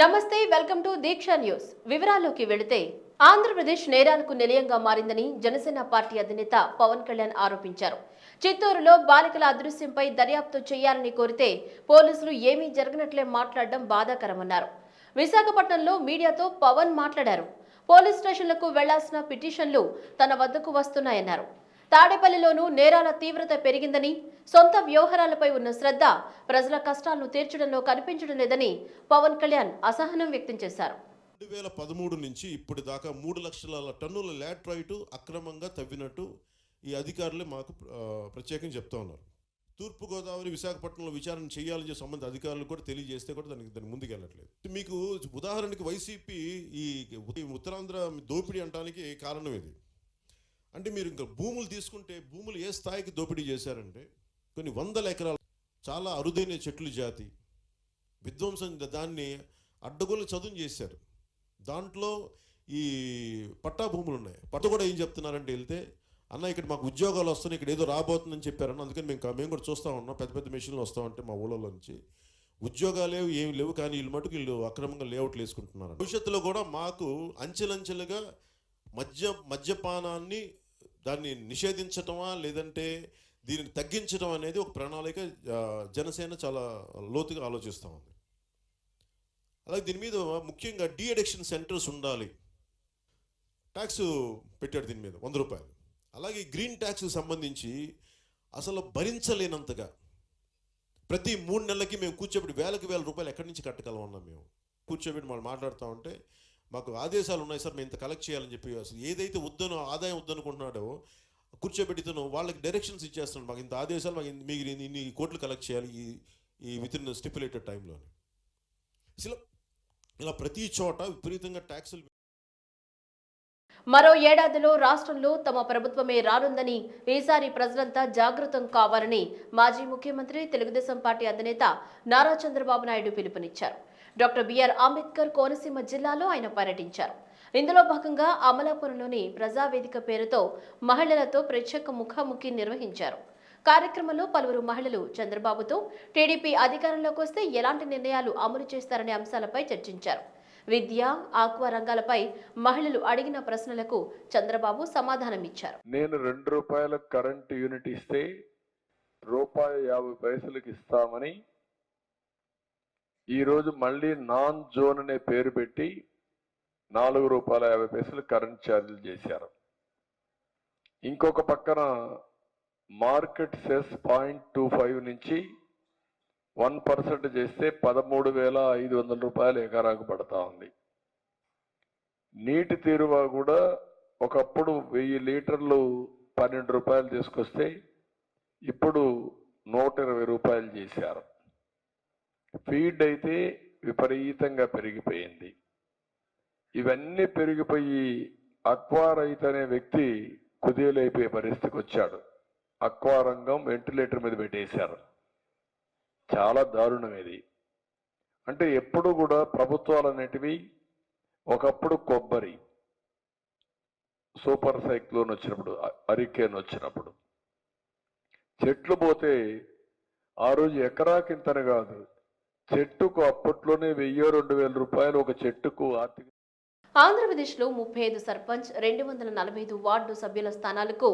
నమస్తే welcome to Deeksha news. వివరాల్లోకి వెళితే ఆంధ్రప్రదేశ్ నేరాలకు నిలయంగా మారిందని జనసేన పార్టీ అధినేత పవన్ కళ్యాణ్ ఆరోపించారు. చిత్తూరులో బాలికల అదృశ్యంపై దర్యాప్తు చేయాలని కోరితే పోలీసులు ఏమీ జరగనట్లే మాట్లాడడం బాధాకరమన్నారు. విశాఖపట్నంలో మీడియాతో పవన్ మాట్లాడారు. పోలీస్ స్టేషన్లకు వెళ్ళాల్సిన పిటిషన్లు తన వద్దకు వస్తున్నాయన్నారు. తాడేపల్లిలోనూ నేరాల తీవ్రత పెరిగిందని సొంత వ్యవహారాలపై ఉన్న శ్రద్ధ ప్రజల కష్టాలను తీర్చడంలో కనిపించడం లేదని పవన్ కళ్యాణ్ అసహనం వ్యక్తం చేశారు. రెండు వేల పదమూడు నుంచి ఇప్పటి దాకా మూడు లక్షల టన్నుల లాట్రైట్ అక్రమంగా తవ్వినట్టు ఈ అధికారులే మాకు ప్రత్యేకం ప్రత్యేకంగా చెప్తా ఉన్నారు. తూర్పుగోదావరి విశాఖపట్నంలో విచారణ చేయాలని చెప్పి సంబంధిత అధికారులు కూడా తెలియజేస్తే కూడా దానికి దాన్ని ముందుకెళ్ళట్లేదు మీకు ఉదాహరణకి వైసీపీ ఈ ఉత్తరాంధ్ర దోపిడీ అంటానికి కారణం ఇది అంటే మీరు ఇంకా భూములు తీసుకుంటే భూములు ఏ స్థాయికి దోపిడీ చేశారంటే కొన్ని వందల ఎకరాలు చాలా అరుదైన చెట్లు జాతి విధ్వంసం దాన్ని అడ్డగోలు చదువు చేశారు. దాంట్లో ఈ పట్టా భూములు ఉన్నాయి. పట్ట కూడా ఏం చెప్తున్నారంటే వెళ్తే అన్న ఇక్కడ మాకు ఉద్యోగాలు వస్తున్నాయి ఇక్కడ ఏదో రాబోతుందని చెప్పారన్న అందుకని మేము మేము కూడా చూస్తూ ఉన్నాం పెద్ద పెద్ద మెషిన్లు వస్తూ ఉంటే మా ఊళ్ళో నుంచి. ఉద్యోగాలు లేవు ఏమి లేవు కానీ వీళ్ళు మటుకు వీళ్ళు అక్రమంగా లేఅవుట్లు వేసుకుంటున్నారు భవిష్యత్తులో కూడా మాకు అంచెలంచెలుగా మద్య మద్యపానాన్ని దాన్ని నిషేధించటమా లేదంటే దీనిని తగ్గించడం అనేది ఒక ప్రణాళిక జనసేన చాలా లోతుగా ఆలోచిస్తూ ఉంది. అలాగే దీని మీద ముఖ్యంగా డీ అడిక్షన్ సెంటర్స్ ఉండాలి. ట్యాక్స్ పెట్టాడు దీని మీద వంద రూపాయలు. అలాగే గ్రీన్ ట్యాక్స్కి సంబంధించి అసలు భరించలేనంతగా ప్రతి మూడు నెలలకి మేము కూర్చోబెట్టి వేలకు వేల రూపాయలు ఎక్కడి నుంచి కట్టగలం అన్నాం మేము. కూర్చోబెట్టి వాళ్ళు మాట్లాడుతూ ఉంటే మాకు ఆదేశాలు ఉన్నాయి సార్ మేము ఇంత కలెక్ట్ చేయాలని చెప్పి అసలు ఏదైతే వద్దనో ఆదాయం వద్దనుకుంటున్నాడో కూర్చోబెట్టితను వాళ్ళకి డైరెక్షన్స్ ఇచ్చేస్తున్నాడు. మాకు ఇంత ఆదేశాలు మాకు మీకు ఇన్ని- కోట్లు కలెక్ట్ చేయాలి ఈ ఈ విత్ ఇన్ స్టిపులేటెడ్ టైంలో ఇలా ఇలా ప్రతి చోట విపరీతంగా ట్యాక్సులు మరో ఏడాదిలో రాష్ట్రంలో తమ ప్రభుత్వమే రానుందని ఈసారి ప్రజలంతా జాగృతం కావాలని మాజీ ముఖ్యమంత్రి తెలుగుదేశం పార్టీ అధినేత నారా చంద్రబాబు నాయుడు పిలుపునిచ్చారు. డాక్టర్ బిఆర్ అంబేద్కర్ కోనసీమ జిల్లాలో ఆయన పర్యటించారు. ఇందులో భాగంగా అమలాపురంలోని ప్రజావేదిక పేరుతో మహిళలతో ప్రత్యేక ముఖాముఖి నిర్వహించారు. కార్యక్రమంలో పలువురు మహిళలు చంద్రబాబుతో టీడీపీ అధికారంలోకి వస్తే ఎలాంటి నిర్ణయాలు అమలు చేస్తారనే అంశాలపై చర్చించారు. విద్య ఆక్వా రంగాలపై మహిళలు అడిగిన ప్రశ్నలకు చంద్రబాబు సమాధానం ఇచ్చారు. నేను రెండు రూపాయల కరెంటు యూనిట్ ఇస్తే రూపాయి యాభై పైసలకు ఇస్తామని ఈరోజు మళ్ళీ నాన్ జోన్ అనే పేరు పెట్టి నాలుగు రూపాయల యాభై పైసలు కరెంట్ ఛార్జీలు చేశారు. ఇంకొక పక్కన market cess point two five నుంచి వన్ పర్సెంట్ చేస్తే పదమూడు వేల ఐదు వందల రూపాయలు ఎకరాకు పడతా ఉంది. నీటి తీరువా కూడా ఒకప్పుడు వెయ్యి లీటర్లు పన్నెండు రూపాయలు తీసుకొస్తే ఇప్పుడు నూట ఇరవై రూపాయలు చేశారు. ఫీడ్ అయితే విపరీతంగా పెరిగిపోయింది. ఇవన్నీ పెరిగిపోయి అక్వా రైతు అనే వ్యక్తి కుదేలైపోయే పరిస్థితికి వచ్చాడు. అక్వా రంగం వెంటిలేటర్ మీద పెట్టేశారు. చాలా దారుణం ఇది. అంటే ఎప్పుడు కూడా ప్రభుత్వాలు అనేటివి ఒకప్పుడు కొబ్బరి సూపర్ సైక్లోన్ వచ్చినప్పుడు అరికేన్ వచ్చినప్పుడు. చెట్లు పోతే ఆ రోజు ఎకరాకింతన కాదు చెట్టుకు అప్పట్లోనే వెయ్యి రెండు వేల రూపాయలు ఒక చెట్టుకు ఆర్థిక ఆంధ్రప్రదేశ్లో ముప్పై ఐదు సర్పంచ్ రెండు వందల నలభై ఐదు వార్డు సభ్యుల స్థానాలకు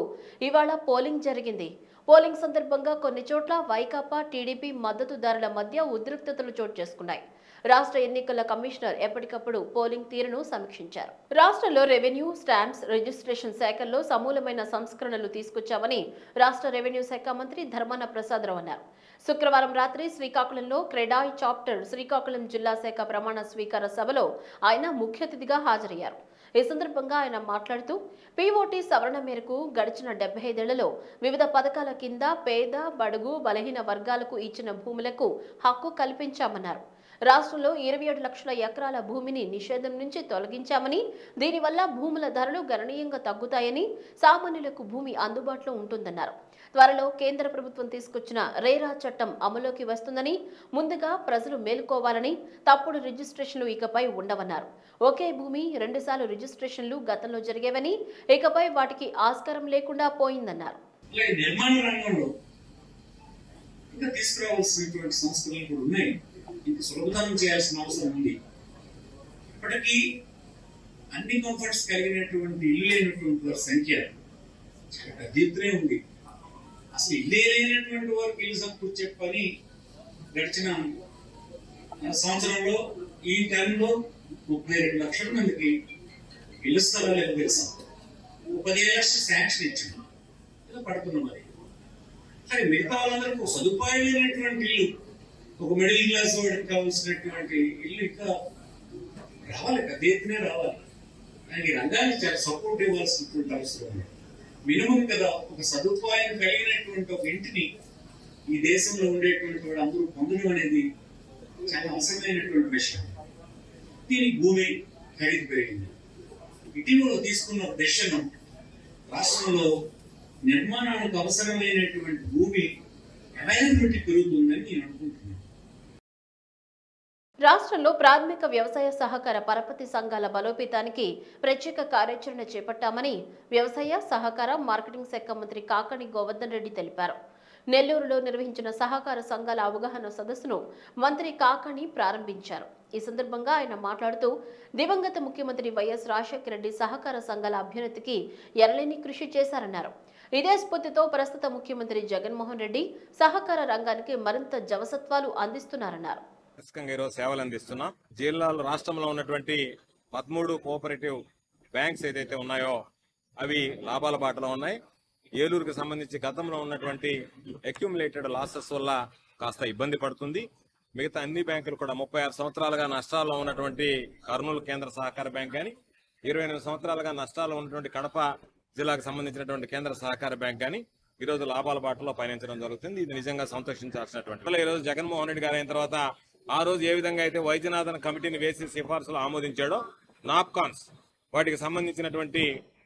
ఇవాళ పోలింగ్ జరిగింది. పోలింగ్ సందర్భంగా కొన్ని చోట్ల వైకాపా టీడీపీ మద్దతుదారుల మధ్య ఉద్రిక్తతలు చోటు చేసుకున్నాయి. రాష్ట్ర ఎన్నికల కమిషనర్ ఎప్పటికప్పుడు పోలింగ్ తీరును సమీక్షించారు. రాష్ట్రంలో రెవెన్యూ స్టాంప్స్ రిజిస్ట్రేషన్ శాఖల్లో సమూలమైన సంస్కరణలు తీసుకొచ్చామని రాష్ట్ర రెవెన్యూ శాఖ మంత్రి ధర్మాన ప్రసాదరావు అన్నారు. శుక్రవారం రాత్రి శ్రీకాకుళంలో క్రెడాయ్ చాప్టర్ శ్రీకాకుళం జిల్లా శాఖ ప్రమాణ స్వీకార సభలో ఆయన ముఖ్య అతిథిగా హాజరయ్యారు. ఈ సందర్భంగా ఆయన మాట్లాడుతూ పీఓటీ సవరణ మేరకు గడిచిన డెబ్బై ఐదేళ్ళలో వివిధ పథకాల కింద పేద బడుగు బలహీన వర్గాలకు ఇచ్చిన భూములకు హక్కు కల్పించామన్నారు. రాష్ట్రంలో ఇరవై ఏడు లక్షల ఎకరాల భూమిని నిషేధం నుంచి తొలగించామని దీనివల్ల భూముల ధరలు గణనీయంగా తగ్గుతాయని సామాన్యులకు భూమి అందుబాటులో ఉంటుందన్నారు. త్వరలో కేంద్ర ప్రభుత్వం తీసుకొచ్చిన రేరా చట్టం అమలులోకి వస్తుందని ముందుగా ప్రజలు మేలుకోవాలని తప్పుడు రిజిస్ట్రేషన్లు ఇకపై ఉండవన్నారు. ఒకే భూమి రెండుసార్లు రిజిస్ట్రేషన్లు గతంలో జరిగేవని ఇకపై వాటికి ఆస్కారం లేకుండా పోయిందన్నారు. నిర్మాణ రంగంలో ఇంకా తీసుకురావాల్సినటువంటి సంస్థలు కూడా ఉన్నాయి. ఇది సులభతరం చేయాల్సిన అవసరం ఉంది. ఇప్పటికీ అన్ని కంఫర్ట్స్ కలిగినటువంటి ఇల్లు లేనటువంటి వారి సంఖ్య దీంతోనే ఉంది. అసలు ఇల్లే లేనటువంటి వారికి ఇల్లు సమకూర్చే పని గడిచిన సంవత్సరంలో ఈ టైంలో ముప్పై రెండు లక్షల మందికి ఇల్లు స్థలాలు ఎగవేశాం పదిహేను లక్షలు శాంక్షన్ ఇచ్చాము. ఇలా పడుతున్నాం అది కానీ మిగతా వాళ్ళందరికీ సదుపాయం లేనటువంటి ఇల్లు ఒక మిడిల్ క్లాస్ వాడికి కావాల్సినటువంటి ఇల్లు ఇంకా రావాలి పెద్ద ఎత్తునే రావాలి. దానికి రంగానికి చాలా సపోర్ట్ ఇవ్వాల్సినటువంటి అవసరం ఉంది. మినిమం కదా ఒక సదుపాయం కలిగినటువంటి ఒక ఇంటిని ఈ దేశంలో ఉండేటువంటి వాడు అందరూ పొందడం అనేది చాలా అవసరమైనటువంటి విషయం. దీనికి భూమి ఖరీదు పెరిగింది. ఇటీవల తీసుకున్న దర్శనం రాష్ట్రంలో నిర్మాణానికి అవసరమైనటువంటి భూమి అవైలబిలిటీ పెరుగుతుందని నేను రాష్ట్రంలో ప్రాథమిక వ్యవసాయ సహకార పరపతి సంఘాల బలోపేతానికి ప్రత్యేక కార్యాచరణ చేపట్టామని వ్యవసాయ సహకార మార్కెటింగ్ శాఖ మంత్రి కాకని గోవర్ధన్ రెడ్డి తెలిపారు. నెల్లూరులో నిర్వహించిన సహకార సంఘాల అవగాహన సదస్సును మంత్రి కాకని ప్రారంభించారు. ఈ సందర్భంగా ఆయన మాట్లాడుతూ దివంగత ముఖ్యమంత్రి వైఎస్ రాజశేఖర రెడ్డి సహకార సంఘాల అభ్యున్నతికి ఎనలేని కృషి చేశారన్నారు. ఇదే స్ఫూర్తితో ప్రస్తుత ముఖ్యమంత్రి జగన్మోహన్ రెడ్డి సహకార రంగానికి మరింత జవసత్వాలు అందిస్తున్నారన్నారు. ప్రస్తుతంగా ఈరోజు సేవలు అందిస్తున్నాం. జిల్లాలో రాష్ట్రంలో ఉన్నటువంటి పదమూడు కోఆపరేటివ్ బ్యాంక్స్ ఏదైతే ఉన్నాయో అవి లాభాల బాటలో ఉన్నాయి. ఏలూరుకు సంబంధించి గతంలో ఉన్నటువంటి అక్యుములేటెడ్ లాసెస్ వల్ల కాస్త ఇబ్బంది పడుతుంది. మిగతా అన్ని బ్యాంకులు కూడా ముప్పై ఆరు సంవత్సరాలుగా నష్టాల్లో ఉన్నటువంటి కర్నూలు కేంద్ర సహకార బ్యాంక్ కానీ ఇరవై ఎనిమిది సంవత్సరాలుగా నష్టాల్లో ఉన్నటువంటి కడప జిల్లాకు సంబంధించినటువంటి కేంద్ర సహకార బ్యాంక్ కానీ ఈ రోజు లాభాల బాటలో పయనించడం జరుగుతుంది. ఇది నిజంగా సంతోషించాల్సినటువంటి ఈ రోజు జగన్మోహన్ రెడ్డి గారు అయిన తర్వాత ఆ రోజు ఏ విధంగా అయితే వైద్యనాథన్ కమిటీని వేసి సిఫార్సులు ఆమోదించాడో నాప్కాన్స్ వాటికి సంబంధించినటువంటి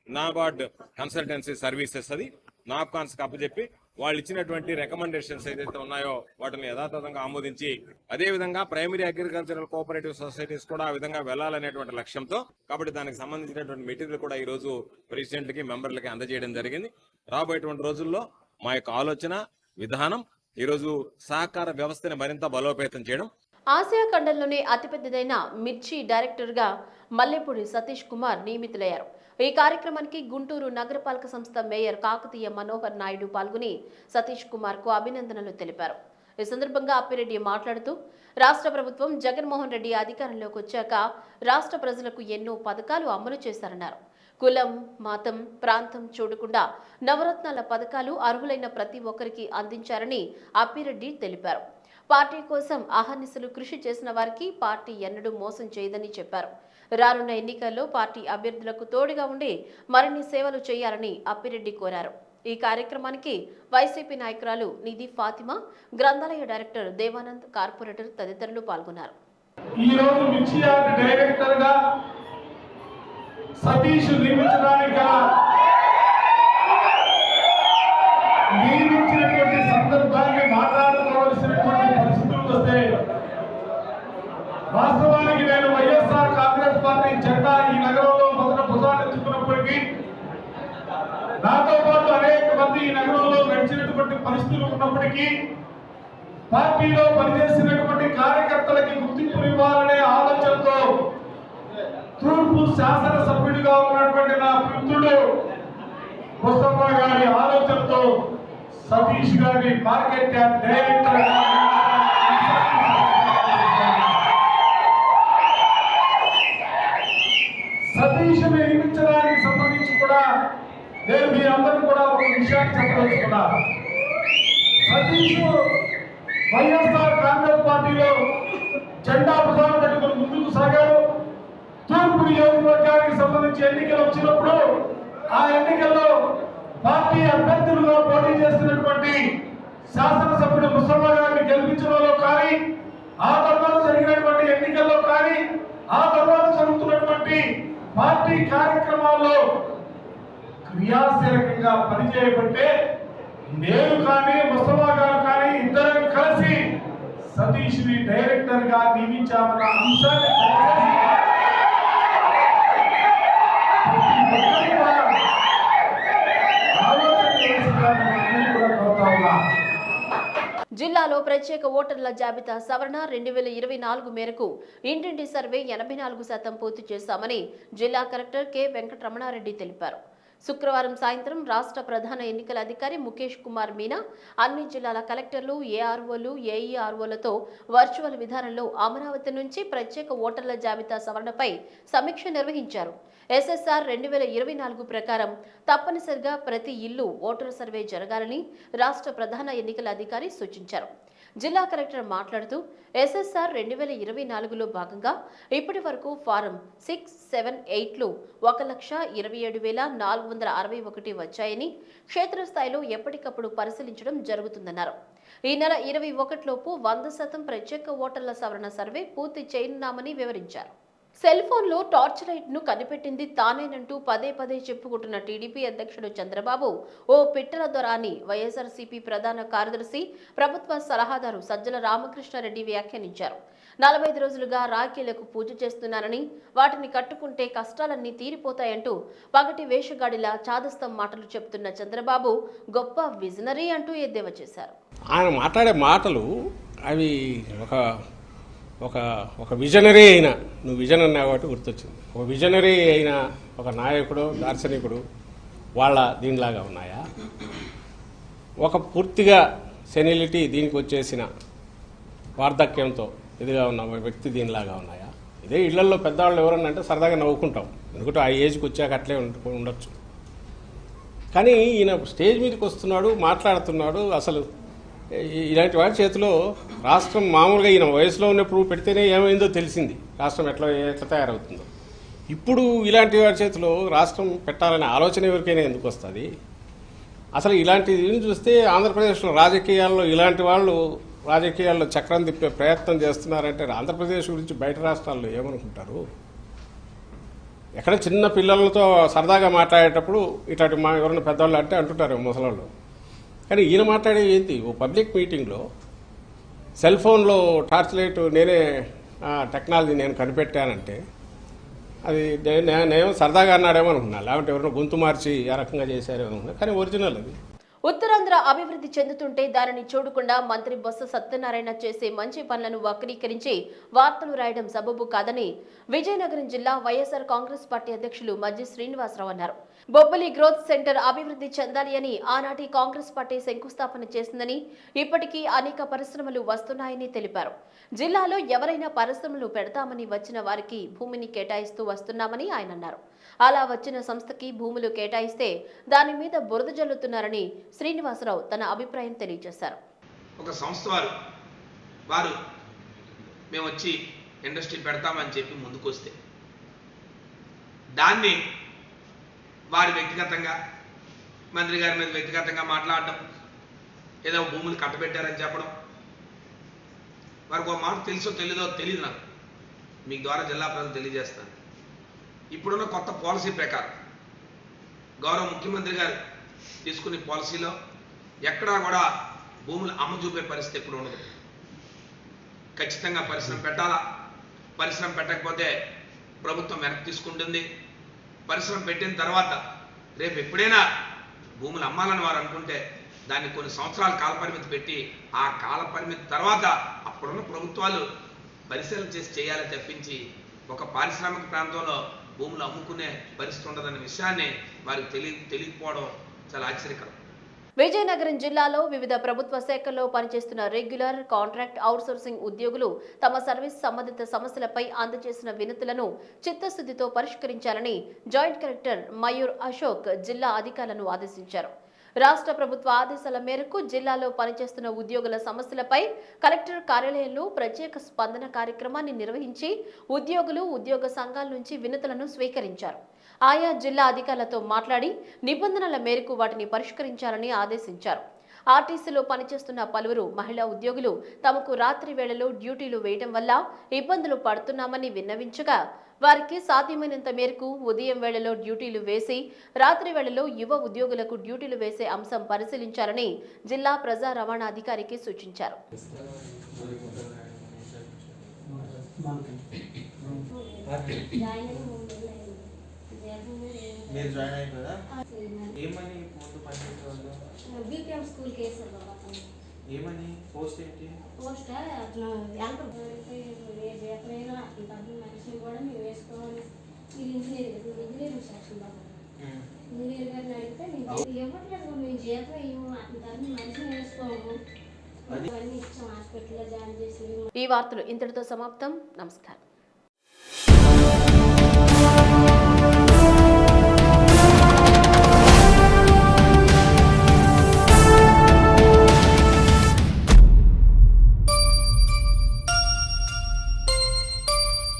నాబార్డ్ కన్సల్టెన్సీ సర్వీసెస్ అది. నాప్కాన్స్కి అప్పచెప్పి వాళ్ళు ఇచ్చినటువంటి రికమెండేషన్స్ ఏదైతే ఉన్నాయో వాటిని యథాతథంగా ఆమోదించి అదే విధంగా ప్రైమరీ అగ్రికల్చరల్ కోఆపరేటివ్ సొసైటీస్ కూడా ఆ విధంగా వెళ్ళాలనేటువంటి లక్ష్యంతో కాబట్టి దానికి సంబంధించినటువంటి మెటీరియల్ కూడా ఈ రోజు ప్రెసిడెంట్కి మెంబర్లకి అందజేయడం జరిగింది. రాబోయేటువంటి రోజుల్లో మా యొక్క ఆలోచన విధానం ఈరోజు సహకార వ్యవస్థని మరింత బలోపేతం చేయడం ఆసియా ఖండంలోనే అతిపెద్దదైన మిర్చి డైరెక్టర్గా మల్లెపూడి సతీష్ కుమార్ నియమితులయ్యారు. ఈ కార్యక్రమానికి గుంటూరు నగరపాలక సంస్థ మేయర్ కాకతీయ మనోహర్ నాయుడు పాల్గొని సతీష్ కుమార్కు అభినందనలు తెలిపారు. ఈ సందర్భంగా అప్పిరెడ్డి మాట్లాడుతూ రాష్ట్ర ప్రభుత్వం జగన్మోహన్ రెడ్డి అధికారంలోకి వచ్చాక రాష్ట్ర ప్రజలకు ఎన్నో పథకాలు అమలు చేశారన్నారు. కులం మతం ప్రాంతం చూడకుండా నవరత్నాల పథకాలు అర్హులైన ప్రతి ఒక్కరికి అందించారని అప్పిరెడ్డి తెలిపారు. పార్టీ కోసం అహర్నిశలు కృషి చేసిన వారికి పార్టీ ఎన్నడూ మోసం చేయదని చెప్పారు. రానున్న ఎన్నికల్లో పార్టీ అభ్యర్థులకు తోడుగా ఉండి మరిన్ని సేవలు చేయాలని అప్పిరెడ్డి కోరారు. ఈ కార్యక్రమానికి వైసీపీ నాయకురాలు నిధి ఫాతిమా గ్రంథాలయ డైరెక్టర్ దేవానంద్ కార్పొరేటర్ తదితరులు పాల్గొన్నారు. సతీష్ నియమించడానికి పరిస్థితులు ఉన్నప్పటికీ పార్టీలో పనిచేసినటువంటి కార్యకర్తలకి గుర్తింపునివ్వాలనే ఆలోచనతో తూర్పు శాసనసభ్యుడిగా ఉన్నటువంటి నా మిత్రుడు ముస్తఫా గారి ఆలోచనతో సతీష్ గారి మార్కెట్ యార్డ్ డైరెక్టర్ సతీష్ నియమించడానికి సంబంధించి కూడా నేను మీ అందరూ కూడా ఒక విషయాన్ని చెప్పదలుచుకున్నాను. సతీష్ వైఎస్ఆర్ కాంగ్రెస్ పార్టీలో జెండా ప్రసారం పెట్టుకుని ముందుకు సాగాడు తూర్పు నియోజకవర్గానికి సంబంధించి ఎన్నికలు వచ్చినప్పుడు ఆ ఎన్నికల్లో పార్టీ అభ్యర్థులుగా పోటీ చేస్తున్నటువంటి శాసనసభ్యుడు ముసల్మా గారిని గెలిపించడంలో కానీ ఆ తర్వాత జరిగినటువంటి ఎన్నికల్లో కానీ ఆ తర్వాత జరుగుతున్నటువంటి పార్టీ కార్యక్రమాల్లో క్రియాశీలకంగా పనిచేయబట్టే నేను కానీ ముస్తఫా గారు కానీ ఇద్దరం కలిసి సతీష్ని డైరెక్టర్గా నియమించామన్న అంశాన్ని జిల్లాలో ప్రత్యేక ఓటర్ల జాబితా సవరణ రెండు వేల ఇరవై నాలుగు మేరకు ఇంటింటి సర్వే ఎనభై నాలుగు శాతం పూర్తి చేశామని జిల్లా కలెక్టర్ కె వెంకటరమణారెడ్డి తెలిపారు. శుక్రవారం సాయంత్రం రాష్ట్ర ప్రధాన ఎన్నికల అధికారి ముఖేష్ కుమార్ మీనా అన్ని జిల్లాల కలెక్టర్లు ఏఆర్ఓలు ఏఈఆర్ఓలతో వర్చువల్ విధానంలో అమరావతి నుంచి ప్రత్యేక ఓటర్ల జాబితా సవరణపై సమీక్ష నిర్వహించారు. ఎస్ఎస్ఆర్ రెండు వేల ఇరవై నాలుగు ప్రకారం తప్పనిసరిగా ప్రతి ఇల్లు ఓటర్ సర్వే జరగాలని రాష్ట్ర ప్రధాన ఎన్నికల అధికారి సూచించారు. జిల్లా కలెక్టర్ మాట్లాడుతూ ఎస్ఎస్ఆర్ రెండు వేల ఇరవై నాలుగులో భాగంగా ఇప్పటి వరకు ఫారం సిక్స్ సెవెన్ ఎయిట్లో ఒక లక్ష ఇరవై ఏడు వేల నాలుగు వందల అరవై ఒకటి వచ్చాయని క్షేత్రస్థాయిలో ఎప్పటికప్పుడు పరిశీలించడం జరుగుతుందన్నారు. ఈ నెల ఇరవై ఒకటిలోపు వంద శాతం ప్రత్యేక ఓటర్ల సవరణ సర్వే పూర్తి చేయనున్నామని వివరించారు. సెల్ ఫోన్లో టార్చ్ లైట్ను కనిపెట్టింది తానేనంటూ పదే పదే చెప్పుకుంటున్న టీడీపీ అధ్యక్షుడు చంద్రబాబు. ఓ పిట్టల దొర అని వైఎస్ఆర్సీపీ ప్రధాన కార్యదర్శి ప్రభుత్వ సలహాదారు సజ్జల రామకృష్ణారెడ్డి వ్యాఖ్యానించారు. నలభై ఐదు రోజులుగా రాఖీలకు పూజ చేస్తున్నానని వాటిని కట్టుకుంటే కష్టాలన్నీ తీరిపోతాయంటూ పగటి వేషగాడిలా చాదస్తం మాటలు చెప్తున్న చంద్రబాబు గొప్ప విజనరీ అంటూ ఎద్దేవా చేశారు. ఆయన మాట్లాడే మాటలు అవి ఒక ఒక ఒక విజనరీ అయిన నువ్వు విజన్ అన్నావు కాబట్టి గుర్తొచ్చింది. ఒక విజనరీ అయిన ఒక నాయకుడు దార్శనికుడు వాళ్ళ దీనిలాగా ఉన్నాయా? ఒక పూర్తిగా సెనిలిటీ దీనికి వచ్చేసిన వార్ధక్యంతో ఇదిగా ఉన్న వ్యక్తి దీనిలాగా ఉన్నాయా? ఇదే ఇళ్ళలో పెద్దవాళ్ళు ఎవరన్నా అంటే సరదాగా నవ్వుకుంటాం. ఎందుకంటే ఆ ఏజ్కి వచ్చాక అట్లే ఉండొచ్చు. కానీ ఈయన స్టేజ్ మీదకి వస్తున్నాడు మాట్లాడుతున్నాడు అసలు ఇలాంటి వాడి చేతిలో రాష్ట్రం మామూలుగా ఈయన వయసులో ఉన్నప్పుడు పెడితేనే ఏమైందో తెలిసింది. రాష్ట్రం ఎట్లా ఎట్లా తయారవుతుందో. ఇప్పుడు ఇలాంటి వాడి చేతిలో రాష్ట్రం పెట్టాలనే ఆలోచన ఎవరికైనా ఎందుకు వస్తుంది? అసలు ఇలాంటిది చూస్తే ఆంధ్రప్రదేశ్లో రాజకీయాల్లో ఇలాంటి వాళ్ళు రాజకీయాల్లో చక్రం తిప్పే ప్రయత్నం చేస్తున్నారంటే ఆంధ్రప్రదేశ్ గురించి బయట రాష్ట్రాల్లో ఏమనుకుంటారు? ఎక్కడ చిన్న పిల్లలతో సరదాగా మాట్లాడేటప్పుడు ఇట్లాంటి మా ఎవరైనా పెద్దవాళ్ళు అంటే అంటుంటారు ముసలాళ్ళు. కానీ ఈయన మాట్లాడేది ఏంటి? ఓ పబ్లిక్ మీటింగ్లో సెల్ ఫోన్లో టార్చ్ లైట్ నేనే టెక్నాలజీ నేను కనిపెట్టానంటే అది నేను సరదాగా అన్నాడేమో అనుకున్నాను లేకుంటే ఎవరైనా గొంతు మార్చి ఆ రకంగా చేశారేమో అనుకున్నా. కానీ ఒరిజినల్ అది. ఉత్తరాంధ్ర అభివృద్ధి చెందుతుంటే దానిని చూడకుండా మంత్రి బొత్స సత్యనారాయణ చేసే మంచి పనులను వక్రీకరించి వార్తలు రాయడం సబబు కాదని విజయనగరం జిల్లా వైఎస్ఆర్ కాంగ్రెస్ పార్టీ అధ్యక్షులు మజ్జి శ్రీనివాసరావు అన్నారు. బొబ్బలి గ్రోత్ సెంటర్ అభివృద్ధి చెందాలి అని ఆనాటి కాంగ్రెస్ పార్టీ శంకుస్థాపన చేసిందని ఇప్పటికీ అనేక పరిశ్రమలు వస్తున్నాయని తెలిపారు. జిల్లాలో ఎవరైనా పరిశ్రమలు పెడతామని వచ్చిన వారికి భూమిని కేటాయిస్తూ వస్తున్నామని ఆయన అన్నారు. అలా వచ్చిన సంస్థకి భూములు కేటాయిస్తే దాని మీద బురద జల్లుతున్నారని శ్రీనివాసరావు తన అభిప్రాయం తెలియజేశారు. ఒక సంస్థ వారు వారు మేము వచ్చి ఇండస్ట్రీ పెడతామని చెప్పి ముందుకొస్తే దాన్ని వారి వ్యక్తిగతంగా మంత్రి గారి మీద వ్యక్తిగతంగా మాట్లాడడం ఏదో భూములు కట్టబెట్టారని చెప్పడం వారికి ఒక మాట తెలుసో తెలీదో తెలియదు నాకు. మీకు ద్వారా జిల్లా ప్రజలు తెలియజేస్తాను. ఇప్పుడున్న కొత్త పాలసీ ప్రకారం గౌరవ ముఖ్యమంత్రి గారు తీసుకునే పాలసీలో ఎక్కడా కూడా భూములు అమ్మ చూపే పరిస్థితి ఎప్పుడు ఉండదు. ఖచ్చితంగా పరిశ్రమ పెట్టాలా? పరిశ్రమ పెట్టకపోతే ప్రభుత్వం వెనక్కి తీసుకుంటుంది. పరిశ్రమ పెట్టిన తర్వాత రేపు ఎప్పుడైనా భూములు అమ్మాలని వారు అనుకుంటే దాన్ని కొన్ని సంవత్సరాల కాల పరిమితి పెట్టి ఆ కాల పరిమితి తర్వాత అప్పుడున్న ప్రభుత్వాలు పరిశీలన చేసి చేయాలని తప్పించి ఒక పారిశ్రామిక ప్రాంతంలో భూములు అమ్ముకునే పరిస్థితి ఉండదన్న విషయాన్ని వారికి తెలియ తెలియకపోవడం చాలా ఆశ్చర్యకరం. విజయనగరం జిల్లాలో వివిధ ప్రభుత్వ శాఖల్లో పనిచేస్తున్న రెగ్యులర్ కాంట్రాక్ట్ అవుట్సోర్సింగ్ ఉద్యోగులు తమ సర్వీస్ సంబంధిత సమస్యలపై అందజేసిన వినతులను చిత్తశుద్ధితో పరిష్కరించాలని జాయింట్ కలెక్టర్ మయూర్ అశోక్ జిల్లా అధికారులను ఆదేశించారు. రాష్ట్ర ప్రభుత్వ ఆదేశాల మేరకు జిల్లాలో పనిచేస్తున్న ఉద్యోగుల సమస్యలపై కలెక్టర్ కార్యాలయంలో ప్రత్యేక స్పందన కార్యక్రమాన్ని నిర్వహించి ఉద్యోగులు ఉద్యోగ సంఘాల నుంచి వినతులను స్వీకరించారు. ఆయా జిల్లా అధికారులతో మాట్లాడి నిబంధనల మేరకు వాటిని పరిష్కరించాలని ఆదేశించారు. ఆర్టీసీలో పనిచేస్తున్న పలువురు మహిళా ఉద్యోగులు తమకు రాత్రి వేళలో డ్యూటీలు వేయడం వల్ల ఇబ్బందులు పడుతున్నామని విన్నవించగా వారికి సాధ్యమైనంత మేరకు ఉదయం వేళలో డ్యూటీలు వేసి రాత్రి వేళలో యువ ఉద్యోగులకు డ్యూటీలు వేసే అంశం పరిశీలించాలని జిల్లా ప్రజా రవాణా అధికారికి సూచించారు. మీరు జాయిన్ ఏమని బీపీఎం బాబా ఏమని? పోస్ట్ ఏంటి? పోస్ట్ ఎక్కడైనా డబ్బులు మనిషిని కూడా మేము వేసుకోవాలి. మీరు ఇంజనీర్ కదా. ఇంజనీర్ సెక్షన్ బాబు. ఇంజనీర్ గారిని అడిగితే నేను ఇవ్వట్లేదు మేము అతని తరఫున మనిషిని వేసుకోము అవన్నీ ఇచ్చాం. హాస్పిటల్లో జాయిన్ చేసి ఈ వార్తలు ఇంతటితో సమాప్తం. నమస్కారం.